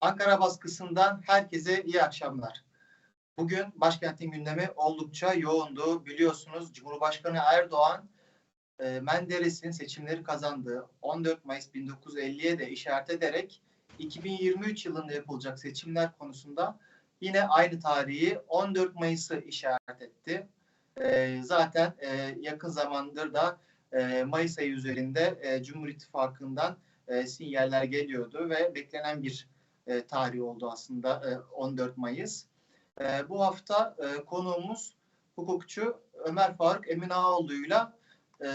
Ankara baskısından herkese iyi akşamlar. Bugün başkentin gündemi oldukça yoğundu. Biliyorsunuz Cumhurbaşkanı Erdoğan e, Menderes'in seçimleri kazandığı 14 Mayıs 1950'ye de işaret ederek 2023 yılında yapılacak seçimler konusunda yine aynı tarihi 14 Mayıs'ı işaret etti. E, zaten e, yakın zamandır da e, Mayıs ayı üzerinde e, Cumhur İttifakı'ndan e, sinyaller geliyordu ve beklenen bir e, tarih oldu aslında e, 14 Mayıs. E, bu hafta e, konuğumuz hukukçu Ömer Faruk Emin Ağaoğlu'yla e,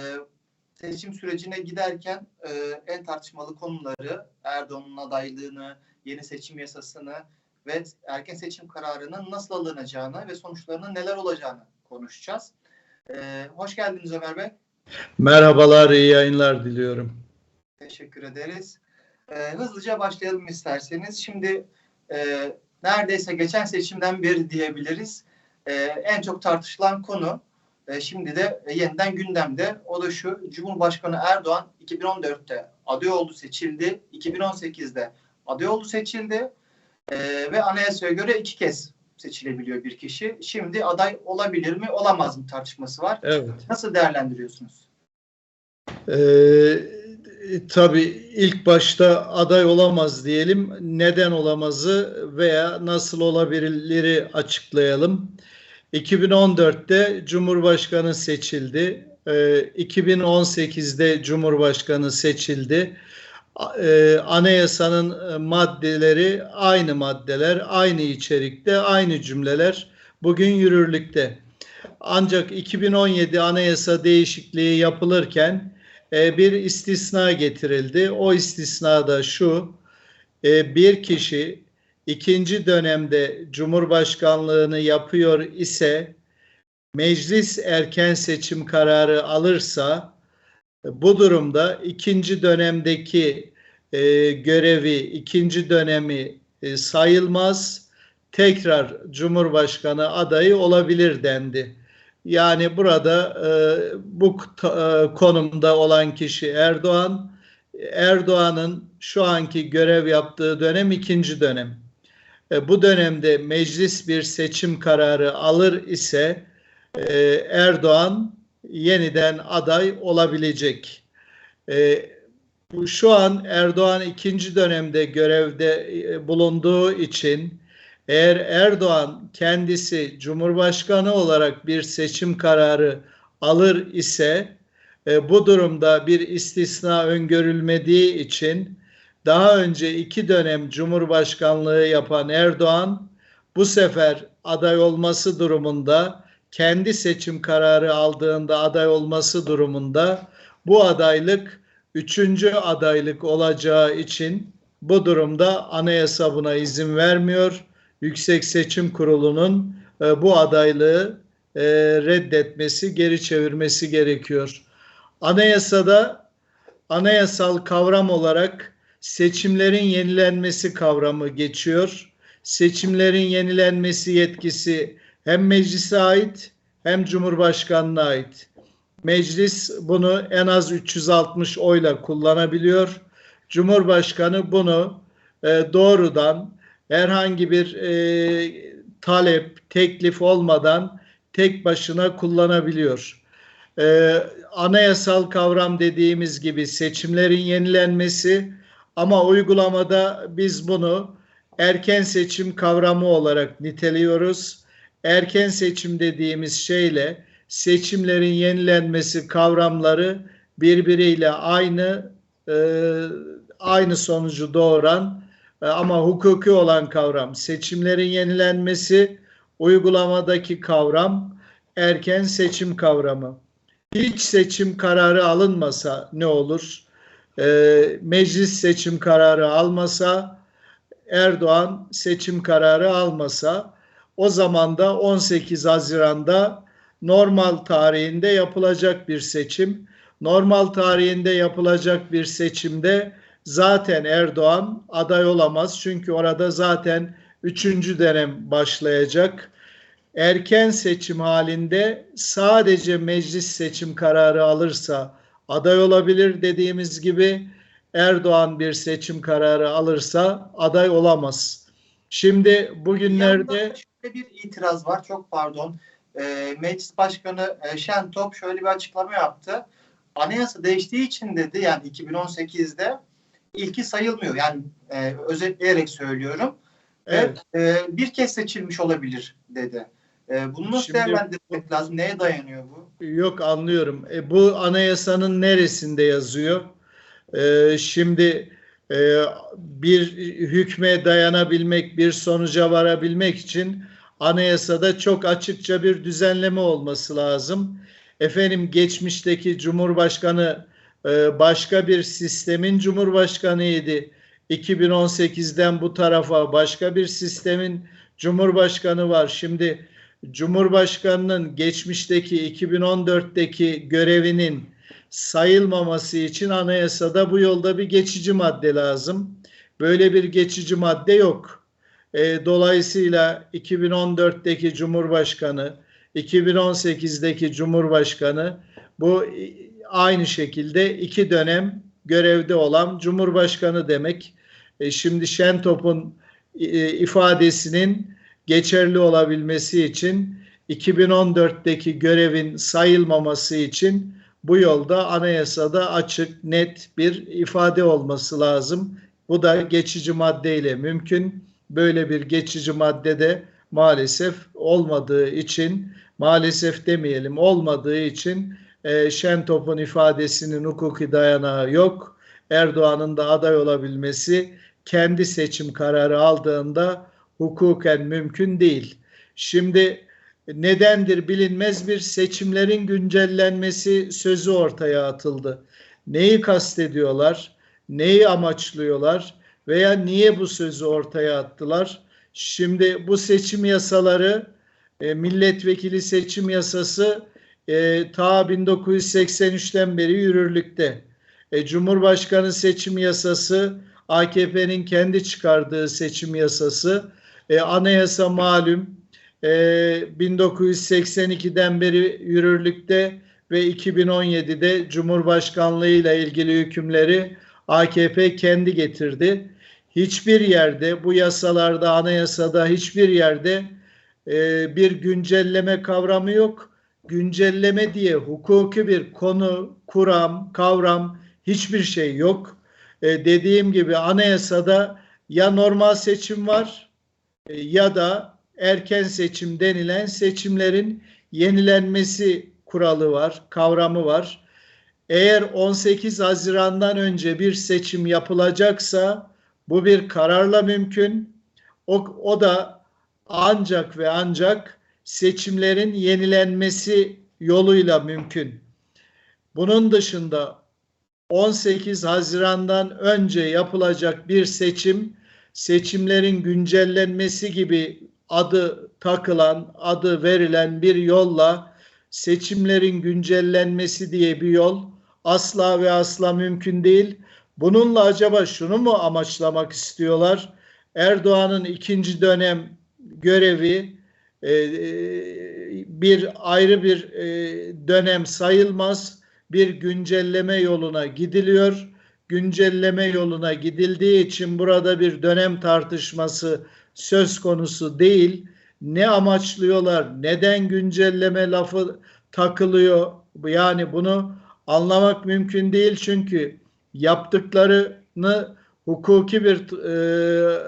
seçim sürecine giderken e, en tartışmalı konuları Erdoğan'ın adaylığını, yeni seçim yasasını ve erken seçim kararının nasıl alınacağını ve sonuçlarının neler olacağını konuşacağız. E, hoş geldiniz Ömer Bey. Merhabalar, iyi yayınlar diliyorum. Teşekkür ederiz. E, hızlıca başlayalım isterseniz. Şimdi e, neredeyse geçen seçimden beri diyebiliriz. E, en çok tartışılan konu e, şimdi de e, yeniden gündemde. O da şu, Cumhurbaşkanı Erdoğan 2014'te aday oldu seçildi. 2018'de aday oldu seçildi. E, ve anayasaya göre iki kez seçilebiliyor bir kişi. Şimdi aday olabilir mi, olamaz mı tartışması var. Evet. Nasıl değerlendiriyorsunuz? Ee, tabii ilk başta aday olamaz diyelim. Neden olamazı veya nasıl olabilirleri açıklayalım. 2014'te Cumhurbaşkanı seçildi. Ee, 2018'de Cumhurbaşkanı seçildi. Ee, anayasanın e, maddeleri aynı maddeler, aynı içerikte, aynı cümleler bugün yürürlükte. Ancak 2017 anayasa değişikliği yapılırken e, bir istisna getirildi. O istisna da şu, e, bir kişi ikinci dönemde Cumhurbaşkanlığını yapıyor ise meclis erken seçim kararı alırsa bu durumda ikinci dönemdeki e, görevi, ikinci dönemi sayılmaz. Tekrar Cumhurbaşkanı adayı olabilir dendi. Yani burada e, bu e, konumda olan kişi Erdoğan. Erdoğan'ın şu anki görev yaptığı dönem ikinci dönem. E, bu dönemde meclis bir seçim kararı alır ise e, Erdoğan yeniden aday olabilecek. E, şu an Erdoğan ikinci dönemde görevde e, bulunduğu için eğer Erdoğan kendisi Cumhurbaşkanı olarak bir seçim kararı alır ise e, bu durumda bir istisna öngörülmediği için daha önce iki dönem Cumhurbaşkanlığı yapan Erdoğan bu sefer aday olması durumunda kendi seçim kararı aldığında aday olması durumunda bu adaylık üçüncü adaylık olacağı için bu durumda anayasa buna izin vermiyor Yüksek Seçim Kurulu'nun e, bu adaylığı e, reddetmesi, geri çevirmesi gerekiyor. Anayasada anayasal kavram olarak seçimlerin yenilenmesi kavramı geçiyor. Seçimlerin yenilenmesi yetkisi hem meclise ait hem Cumhurbaşkanı'na ait. Meclis bunu en az 360 oyla kullanabiliyor. Cumhurbaşkanı bunu e, doğrudan herhangi bir e, talep, teklif olmadan tek başına kullanabiliyor. E, anayasal kavram dediğimiz gibi seçimlerin yenilenmesi ama uygulamada biz bunu erken seçim kavramı olarak niteliyoruz. Erken seçim dediğimiz şeyle seçimlerin yenilenmesi kavramları birbiriyle aynı e, aynı sonucu doğuran ama hukuki olan kavram seçimlerin yenilenmesi, uygulamadaki kavram erken seçim kavramı. Hiç seçim kararı alınmasa ne olur? E, meclis seçim kararı almasa, Erdoğan seçim kararı almasa, o zaman da 18 Haziran'da normal tarihinde yapılacak bir seçim. Normal tarihinde yapılacak bir seçimde zaten Erdoğan aday olamaz. Çünkü orada zaten üçüncü dönem başlayacak. Erken seçim halinde sadece meclis seçim kararı alırsa aday olabilir dediğimiz gibi Erdoğan bir seçim kararı alırsa aday olamaz. Şimdi bugünlerde şöyle bir itiraz var. Çok pardon. Ee, Meclis Başkanı e, Şentop şöyle bir açıklama yaptı. Anayasa değiştiği için dedi yani 2018'de ilki sayılmıyor. Yani e, özetleyerek söylüyorum. evet, Ve e, bir kez seçilmiş olabilir dedi. E, bunu nasıl değerlendirmek lazım? Neye dayanıyor bu? Yok anlıyorum. E, bu anayasanın neresinde yazıyor? E, şimdi e, bir hükme dayanabilmek, bir sonuca varabilmek için anayasada çok açıkça bir düzenleme olması lazım. Efendim geçmişteki Cumhurbaşkanı e, başka bir sistemin Cumhurbaşkanıydı. 2018'den bu tarafa başka bir sistemin Cumhurbaşkanı var. Şimdi Cumhurbaşkanının geçmişteki 2014'teki görevinin sayılmaması için anayasada bu yolda bir geçici madde lazım. Böyle bir geçici madde yok. E, dolayısıyla 2014'teki Cumhurbaşkanı, 2018'deki Cumhurbaşkanı bu aynı şekilde iki dönem görevde olan Cumhurbaşkanı demek. E, şimdi Şentop'un e, ifadesinin geçerli olabilmesi için 2014'teki görevin sayılmaması için bu yolda anayasada açık, net bir ifade olması lazım. Bu da geçici maddeyle mümkün. Böyle bir geçici maddede maalesef olmadığı için, maalesef demeyelim olmadığı için e, Şentop'un ifadesinin hukuki dayanağı yok. Erdoğan'ın da aday olabilmesi kendi seçim kararı aldığında hukuken mümkün değil. Şimdi nedendir bilinmez bir seçimlerin güncellenmesi sözü ortaya atıldı. Neyi kastediyorlar? Neyi amaçlıyorlar? Veya niye bu sözü ortaya attılar? Şimdi bu seçim yasaları e, milletvekili seçim yasası e, ta 1983'ten beri yürürlükte. E, Cumhurbaşkanı seçim yasası AKP'nin kendi çıkardığı seçim yasası. E, anayasa malum e, 1982'den beri yürürlükte ve 2017'de Cumhurbaşkanlığı ile ilgili hükümleri AKP kendi getirdi. Hiçbir yerde bu yasalarda, anayasada hiçbir yerde e, bir güncelleme kavramı yok. Güncelleme diye hukuki bir konu, kuram, kavram hiçbir şey yok. E, dediğim gibi anayasada ya normal seçim var e, ya da erken seçim denilen seçimlerin yenilenmesi kuralı var, kavramı var. Eğer 18 Haziran'dan önce bir seçim yapılacaksa bu bir kararla mümkün. O, o da ancak ve ancak seçimlerin yenilenmesi yoluyla mümkün. Bunun dışında 18 Haziran'dan önce yapılacak bir seçim seçimlerin güncellenmesi gibi adı takılan, adı verilen bir yolla seçimlerin güncellenmesi diye bir yol asla ve asla mümkün değil. Bununla acaba şunu mu amaçlamak istiyorlar? Erdoğan'ın ikinci dönem görevi bir ayrı bir e, dönem sayılmaz. Bir güncelleme yoluna gidiliyor. Güncelleme yoluna gidildiği için burada bir dönem tartışması söz konusu değil. Ne amaçlıyorlar? Neden güncelleme lafı takılıyor? Yani bunu anlamak mümkün değil çünkü yaptıklarını hukuki bir e,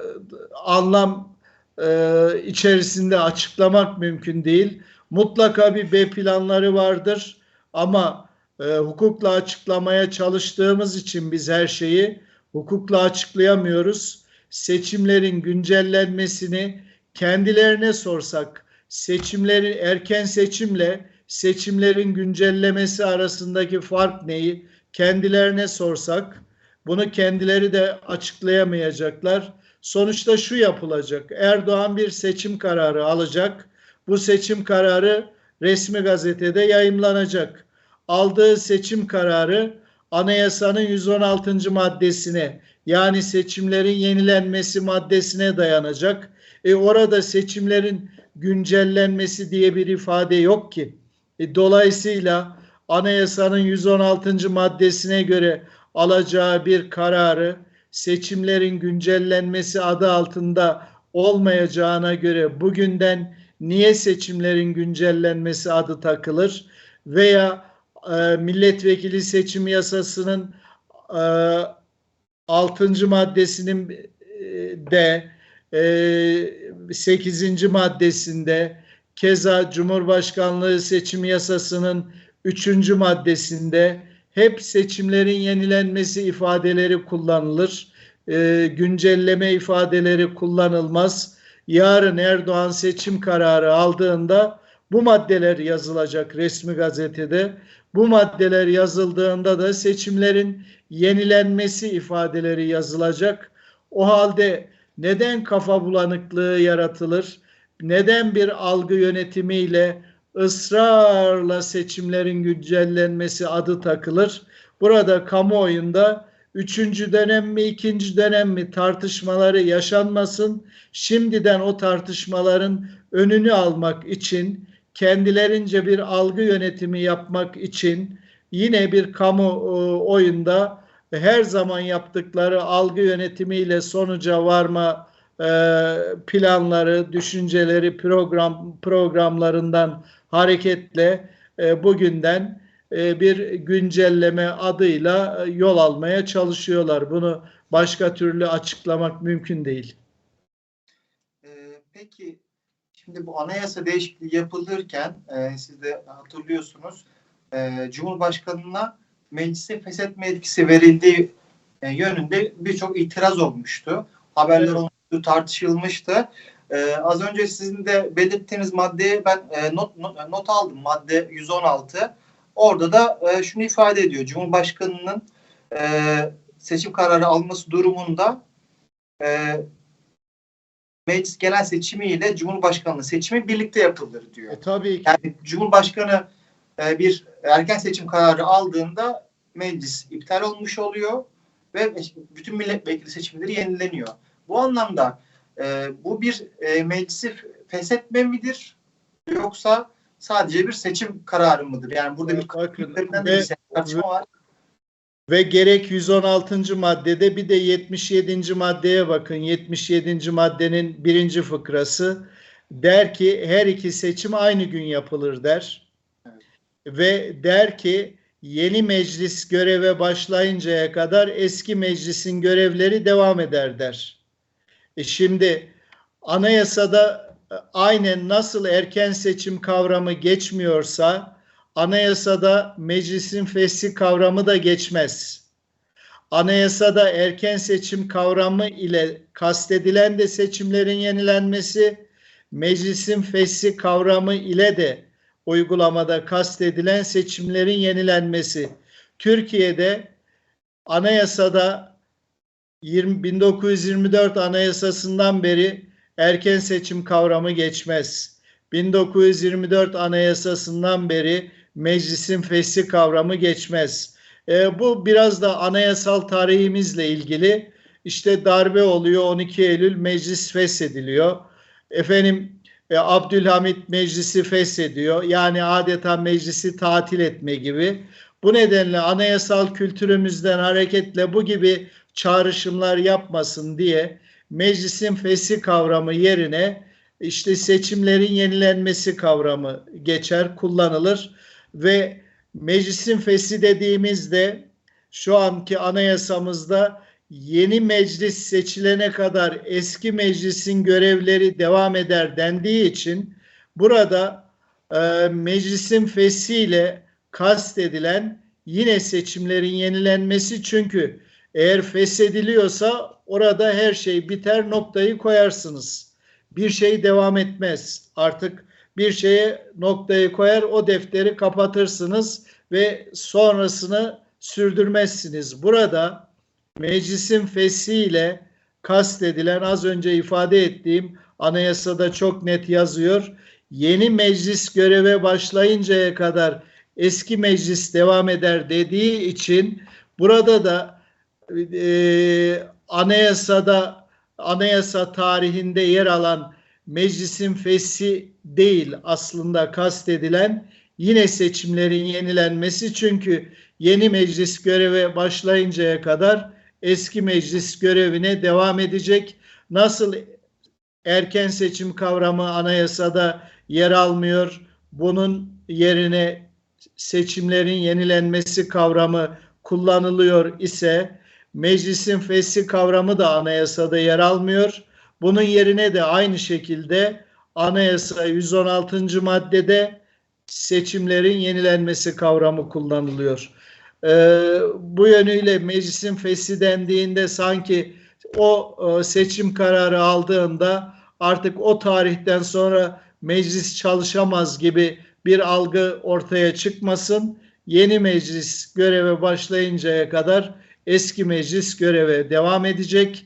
anlam e, içerisinde açıklamak mümkün değil. Mutlaka bir B planları vardır ama e, hukukla açıklamaya çalıştığımız için biz her şeyi hukukla açıklayamıyoruz. Seçimlerin güncellenmesini kendilerine sorsak, seçimlerin erken seçimle seçimlerin güncellemesi arasındaki fark neyi kendilerine sorsak bunu kendileri de açıklayamayacaklar. Sonuçta şu yapılacak. Erdoğan bir seçim kararı alacak. Bu seçim kararı resmi gazetede yayımlanacak. Aldığı seçim kararı anayasanın 116. maddesine yani seçimlerin yenilenmesi maddesine dayanacak. E orada seçimlerin güncellenmesi diye bir ifade yok ki. E, dolayısıyla anayasanın 116. maddesine göre alacağı bir kararı seçimlerin güncellenmesi adı altında olmayacağına göre bugünden niye seçimlerin güncellenmesi adı takılır veya e, milletvekili seçim yasasının e, 6. maddesinin e, de e, 8. maddesinde keza Cumhurbaşkanlığı seçim yasasının 3. maddesinde hep seçimlerin yenilenmesi ifadeleri kullanılır. E, güncelleme ifadeleri kullanılmaz. Yarın Erdoğan seçim kararı aldığında bu maddeler yazılacak resmi gazetede. Bu maddeler yazıldığında da seçimlerin yenilenmesi ifadeleri yazılacak. O halde neden kafa bulanıklığı yaratılır? Neden bir algı yönetimiyle ısrarla seçimlerin güncellenmesi adı takılır? Burada kamuoyunda üçüncü dönem mi ikinci dönem mi tartışmaları yaşanmasın. Şimdiden o tartışmaların önünü almak için kendilerince bir algı yönetimi yapmak için yine bir kamu e, oyunda her zaman yaptıkları algı yönetimiyle sonuca varma e, planları, düşünceleri, program programlarından hareketle e, bugünden e, bir güncelleme adıyla e, yol almaya çalışıyorlar. Bunu başka türlü açıklamak mümkün değil. Ee, peki şimdi bu anayasa değişikliği yapılırken e, siz de hatırlıyorsunuz e, Cumhurbaşkanı'na meclise feshetme etkisi verildiği e, yönünde birçok itiraz olmuştu. Haberler olmuştu, tartışılmıştı. E, az önce sizin de belirttiğiniz maddeye ben e, not, not, not aldım. Madde 116. Orada da e, şunu ifade ediyor. Cumhurbaşkanının e, seçim kararı alması durumunda e, meclis genel seçimi ile Cumhurbaşkanlığı seçimi birlikte yapılır diyor. E, tabii ki. Yani Cumhurbaşkanı e, bir erken seçim kararı aldığında meclis iptal olmuş oluyor ve bütün milletvekili seçimleri yenileniyor. Bu anlamda e, bu bir e, meclisi feshetme midir yoksa sadece bir seçim kararı mıdır? Yani burada bir Evet, bakın, de ve- bir tartışma var. Ve gerek 116. maddede bir de 77. maddeye bakın. 77. maddenin birinci fıkrası der ki her iki seçim aynı gün yapılır der. Evet. Ve der ki yeni meclis göreve başlayıncaya kadar eski meclisin görevleri devam eder der. E şimdi anayasada e, aynen nasıl erken seçim kavramı geçmiyorsa anayasada meclisin fesli kavramı da geçmez. Anayasada erken seçim kavramı ile kastedilen de seçimlerin yenilenmesi, meclisin fesli kavramı ile de uygulamada kastedilen seçimlerin yenilenmesi. Türkiye'de anayasada 20, 1924 anayasasından beri erken seçim kavramı geçmez. 1924 anayasasından beri meclisin fesli kavramı geçmez. E, bu biraz da anayasal tarihimizle ilgili. İşte darbe oluyor 12 Eylül meclis feshediliyor. Efendim e, Abdülhamit meclisi feshediyor. Yani adeta meclisi tatil etme gibi. Bu nedenle anayasal kültürümüzden hareketle bu gibi çağrışımlar yapmasın diye meclisin feshi kavramı yerine işte seçimlerin yenilenmesi kavramı geçer, kullanılır ve meclisin feshi dediğimizde şu anki anayasamızda yeni meclis seçilene kadar eski meclisin görevleri devam eder dendiği için burada e, meclisin fesiyle kastedilen yine seçimlerin yenilenmesi. Çünkü eğer feshediliyorsa orada her şey biter noktayı koyarsınız. Bir şey devam etmez. Artık bir şeye noktayı koyar o defteri kapatırsınız ve sonrasını sürdürmezsiniz. Burada meclisin feshiyle kastedilen az önce ifade ettiğim anayasada çok net yazıyor. Yeni meclis göreve başlayıncaya kadar eski meclis devam eder dediği için burada da e, anayasada anayasa tarihinde yer alan meclisin feshi değil aslında kastedilen yine seçimlerin yenilenmesi çünkü yeni meclis göreve başlayıncaya kadar eski meclis görevine devam edecek. Nasıl erken seçim kavramı anayasada yer almıyor. Bunun yerine seçimlerin yenilenmesi kavramı kullanılıyor ise meclisin fesli kavramı da anayasada yer almıyor. Bunun yerine de aynı şekilde anayasa 116. maddede seçimlerin yenilenmesi kavramı kullanılıyor. Ee, bu yönüyle meclisin fesli dendiğinde sanki o e, seçim kararı aldığında artık o tarihten sonra meclis çalışamaz gibi bir algı ortaya çıkmasın. Yeni meclis göreve başlayıncaya kadar eski meclis göreve devam edecek.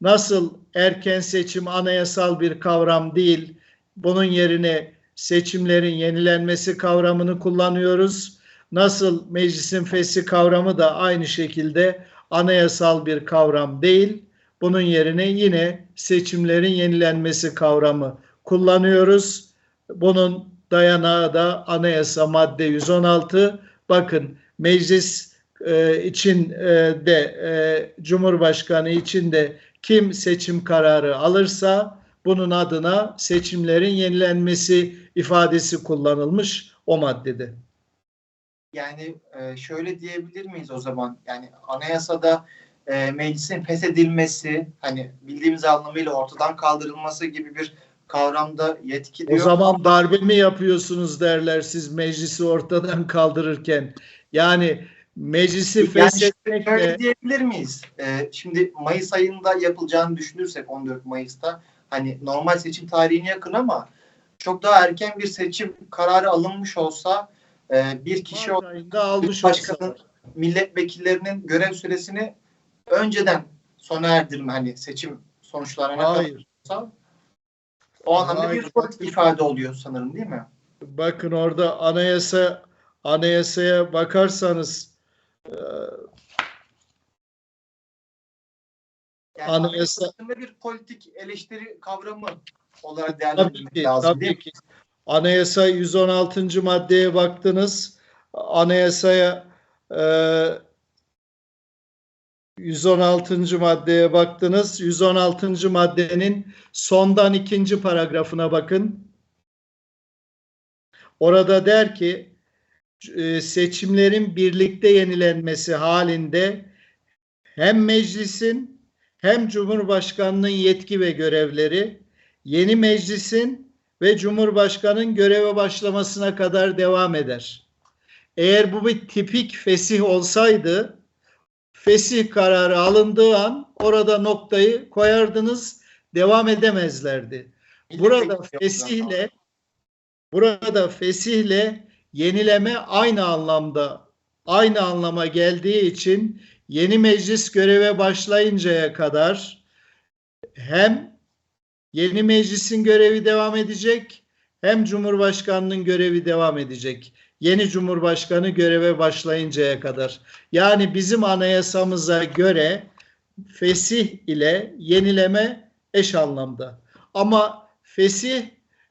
Nasıl erken seçim anayasal bir kavram değil, bunun yerine seçimlerin yenilenmesi kavramını kullanıyoruz. Nasıl meclisin fesli kavramı da aynı şekilde anayasal bir kavram değil. Bunun yerine yine seçimlerin yenilenmesi kavramı kullanıyoruz. Bunun dayanağı da anayasa madde 116. Bakın meclis e, için e, de e, Cumhurbaşkanı için de kim seçim kararı alırsa bunun adına seçimlerin yenilenmesi ifadesi kullanılmış o maddede. Yani e, şöyle diyebilir miyiz o zaman? Yani anayasada e, meclisin feshedilmesi, hani bildiğimiz anlamıyla ortadan kaldırılması gibi bir kavramda yetki O diyor. zaman darbe mi yapıyorsunuz derler siz meclisi ortadan kaldırırken. Yani meclisi Yani feshetmekle Şöyle diyebilir miyiz? Ee, şimdi Mayıs ayında yapılacağını düşünürsek 14 Mayıs'ta hani normal seçim tarihine yakın ama çok daha erken bir seçim kararı alınmış olsa e, bir kişi almış Başkanın olsalar. milletvekillerinin görev süresini önceden sona erdirme hani seçim sonuçlarına kadar Hayır. olsa o anlamda bir bakın. ifade oluyor sanırım değil mi? Bakın orada anayasa anayasaya bakarsanız e, Yani Anayasa- bir politik eleştiri kavramı olarak Tabii değerlendirmek ki, lazım değil tabii mi? ki. Anayasa 116. maddeye baktınız. Anayasaya e, 116. maddeye baktınız. 116. maddenin sondan ikinci paragrafına bakın. Orada der ki seçimlerin birlikte yenilenmesi halinde hem meclisin hem Cumhurbaşkanının yetki ve görevleri yeni meclisin ve Cumhurbaşkanının göreve başlamasına kadar devam eder. Eğer bu bir tipik fesih olsaydı fesih kararı alındığı an orada noktayı koyardınız devam edemezlerdi. Burada fesihle burada fesihle yenileme aynı anlamda aynı anlama geldiği için yeni meclis göreve başlayıncaya kadar hem yeni meclisin görevi devam edecek hem Cumhurbaşkanının görevi devam edecek. Yeni Cumhurbaşkanı göreve başlayıncaya kadar. Yani bizim anayasamıza göre fesih ile yenileme eş anlamda. Ama fesih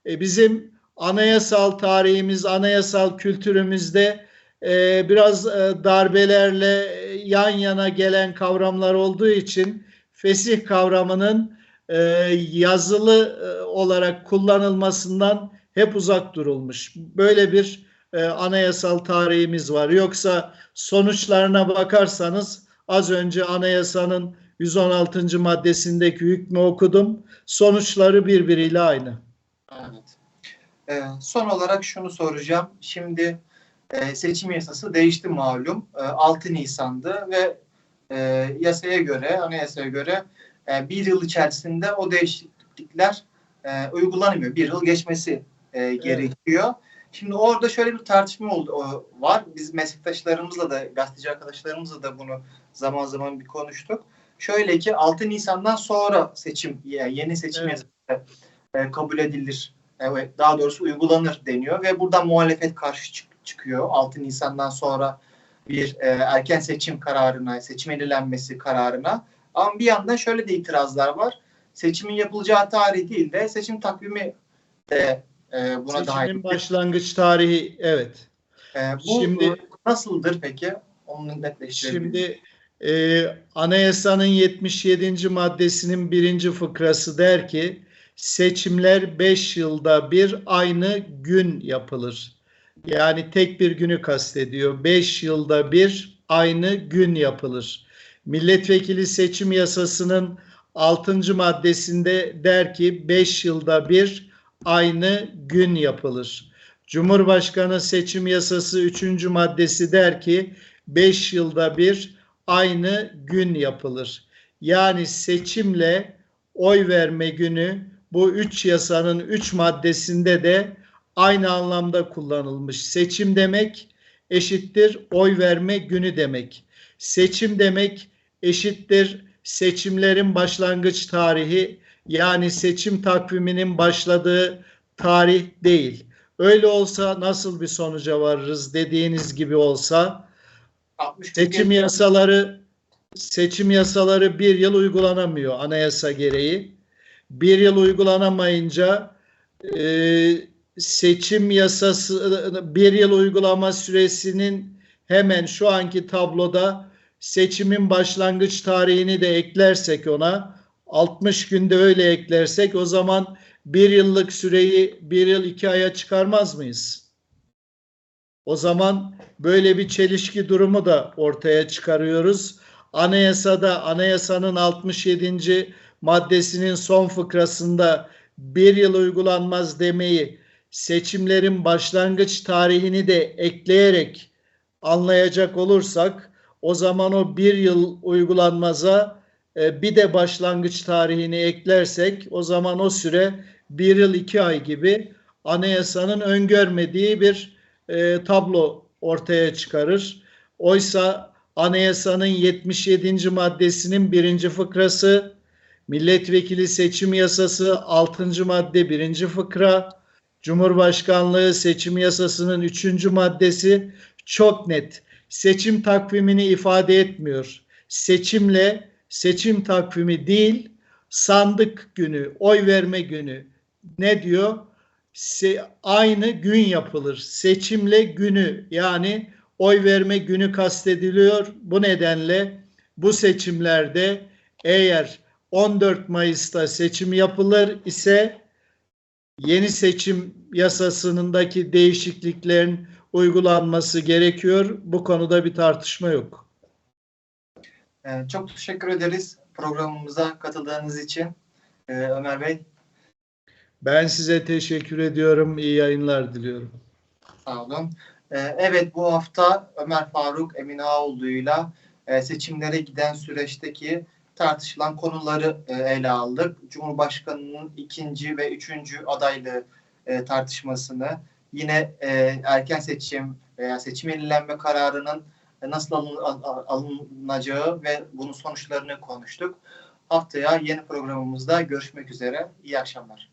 e, bizim anayasal tarihimiz, anayasal kültürümüzde e, biraz e, darbelerle e, yan yana gelen kavramlar olduğu için fesih kavramının e, yazılı e, olarak kullanılmasından hep uzak durulmuş. Böyle bir e, anayasal tarihimiz var. Yoksa sonuçlarına bakarsanız az önce anayasanın 116. maddesindeki hükmü okudum. Sonuçları birbiriyle aynı. Evet. Ee, son olarak şunu soracağım. Şimdi e, seçim yasası değişti malum. E, 6 Nisan'dı ve e, yasaya göre, anayasaya göre e, bir yıl içerisinde o değişiklikler e, uygulanmıyor. Bir yıl geçmesi e, gerekiyor. Şimdi orada şöyle bir tartışma oldu, o, var. Biz meslektaşlarımızla da, gazeteci arkadaşlarımızla da bunu zaman zaman bir konuştuk. Şöyle ki 6 Nisan'dan sonra seçim, yani yeni seçim Evet. yasası e, kabul edilir. Evet, daha doğrusu uygulanır deniyor ve buradan muhalefet karşı çık- çıkıyor. 6 Nisan'dan sonra bir e, erken seçim kararına, seçim yenilenmesi kararına. Ama bir yandan şöyle de itirazlar var. Seçimin yapılacağı tarih değil de seçim takvimi de e, buna dahil. Seçimin başlangıç tarihi evet. E, bu Şimdi- nasıldır peki? Onu netleştirelim. Şimdi e, anayasanın 77. maddesinin birinci fıkrası der ki seçimler 5 yılda bir aynı gün yapılır. Yani tek bir günü kastediyor. 5 yılda bir aynı gün yapılır. Milletvekili seçim yasasının 6. maddesinde der ki 5 yılda bir aynı gün yapılır. Cumhurbaşkanı seçim yasası 3. maddesi der ki 5 yılda bir aynı gün yapılır. Yani seçimle oy verme günü bu üç yasanın üç maddesinde de aynı anlamda kullanılmış. Seçim demek eşittir oy verme günü demek. Seçim demek eşittir seçimlerin başlangıç tarihi yani seçim takviminin başladığı tarih değil. Öyle olsa nasıl bir sonuca varırız dediğiniz gibi olsa 60 Seçim yasaları seçim yasaları bir yıl uygulanamıyor anayasa gereği. Bir yıl uygulanamayınca e, seçim yasası bir yıl uygulama süresinin hemen şu anki tabloda seçimin başlangıç tarihini de eklersek ona 60 günde öyle eklersek o zaman bir yıllık süreyi bir yıl iki aya çıkarmaz mıyız? O zaman böyle bir çelişki durumu da ortaya çıkarıyoruz. Anayasada anayasanın 67. maddesinin son fıkrasında bir yıl uygulanmaz demeyi seçimlerin başlangıç tarihini de ekleyerek anlayacak olursak o zaman o bir yıl uygulanmaza e, bir de başlangıç tarihini eklersek o zaman o süre bir yıl iki ay gibi anayasanın öngörmediği bir e, tablo ortaya çıkarır. Oysa anayasanın 77. maddesinin birinci fıkrası, milletvekili seçim yasası 6. madde birinci fıkra, Cumhurbaşkanlığı seçim yasasının 3. maddesi çok net. Seçim takvimini ifade etmiyor. Seçimle seçim takvimi değil, sandık günü, oy verme günü ne diyor? Se- aynı gün yapılır. Seçimle günü yani oy verme günü kastediliyor. Bu nedenle bu seçimlerde eğer 14 Mayıs'ta seçim yapılır ise yeni seçim yasasındaki değişikliklerin uygulanması gerekiyor. Bu konuda bir tartışma yok. E, çok teşekkür ederiz programımıza katıldığınız için e, Ömer Bey. Ben size teşekkür ediyorum. İyi yayınlar diliyorum. Sağ olun. E, evet bu hafta Ömer Faruk Emin Ağoğlu'yla e, seçimlere giden süreçteki tartışılan konuları e, ele aldık. Cumhurbaşkanının ikinci ve üçüncü adaylığı e, tartışmasını, yine e, erken seçim veya seçim yenilenme kararının nasıl alın, al- al- alınacağı ve bunun sonuçlarını konuştuk. Haftaya yeni programımızda görüşmek üzere. İyi akşamlar.